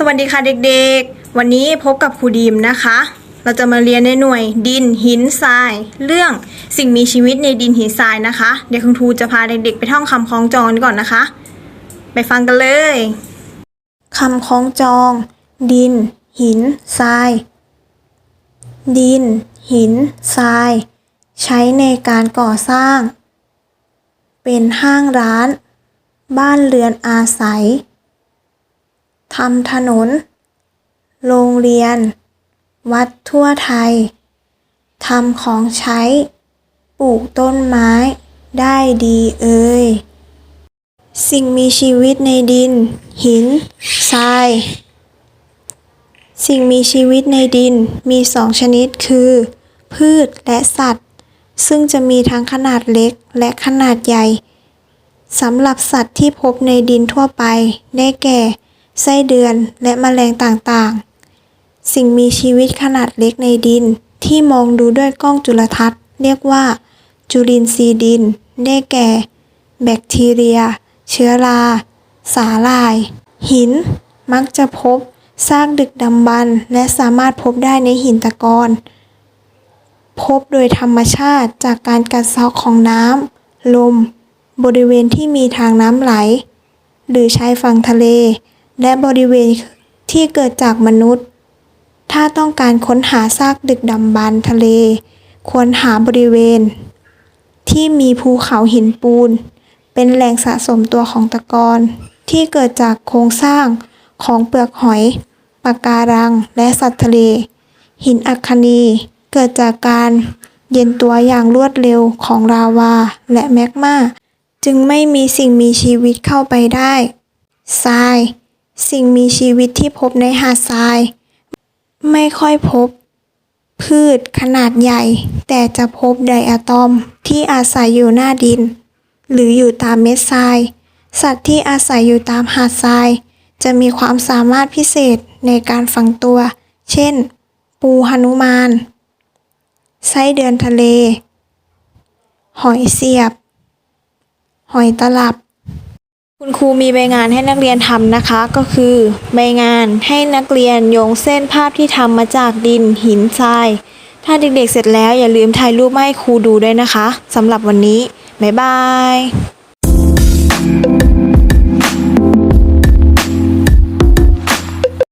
สวัสดีค่ะเด็กๆ วันนี้พบกับครูดีมนะคะ เราจะมาเรียนในหน่วยดินหินทราย เรื่องสิ่งมีชีวิตในดินหินทรายนะคะ เดี๋ยวคุณครูจะพาเด็กๆ ไปท่องคำคล้องจองก่อนนะคะ ไปฟังกันเลยคำคล้องจอง ดิน หินทราย ดิน หินทราย ใช้ในการก่อสร้าง เป็นห้างร้าน บ้านเรือนอาศัย ทำถนน โรงเรียน วัดทั่วไทย ทำของใช้ ปลูกต้นไม้ ได้ดีเอ่ย สิ่งมีชีวิตในดิน หิน ทราย สิ่งมีชีวิตในดินมีสองชนิดคือ พืชและสัตว์ ซึ่งจะมีทั้งขนาดเล็กและขนาดใหญ่สำหรับสัตว์ที่พบในดินทั่วไป ได้แก่ ไส้เดือนและแมลงต่างๆ สิ่งมีชีวิตขนาดเล็กในดินที่มองดูด้วยกล้องจุลทรรศน์ เรียกว่า จุลินทรีย์ดิน ได้แก่ แบคทีเรีย เชื้อรา สาหร่าย หิน มักจะพบซากดึกดำบรรพ์และสามารถพบได้ในหินตะกอนพบโดยธรรมชาติจากการกัดเซาะของน้ำ ลม บริเวณที่มีทางน้ำไหล หรือชายฝั่งทะเล และบริเวณที่เกิดจากมนุษย์ ถ้าต้องการค้นหาซากดึกดำบรรพ์ทะเล ควรหาบริเวณ ที่มีภูเขาหินปูน เป็นแหล่งสะสมตัวของตะกอนที่เกิดจากโครงสร้างของเปลือกหอยปะการัง และสัตว์ทะเล หินอัคคนีเกิดจากการเย็นตัวอย่างรวดเร็วของลาวาและแมกมาจึงไม่มีสิ่งมีชีวิตเข้าไปได้ทราย สิ่งมีชีวิตที่พบในหาดทราย ไม่ค่อยพบ พืชขนาดใหญ่ แต่จะพบไดอะตอมที่อาศัยอยู่หน้าดิน หรืออยู่ตามเม็ดทราย สัตว์ที่อาศัยอยู่ตามหาดทราย จะมีความสามารถพิเศษในการฝังตัว เช่น ปูหนุมาน ไส้เดือนทะเล หอยเสียบ หอยตลับ คุณครูมีใบงานให้นักเรียนทำนะคะ ก็คือ ใบงานให้นักเรียนโยงเส้นภาพที่ทำมาจากดินหินทราย ถ้าเด็กๆเสร็จแล้วอย่าลืมถ่ายรูปมาให้ครูดูด้วยนะคะสำหรับวันนี้ บ๊ายบาย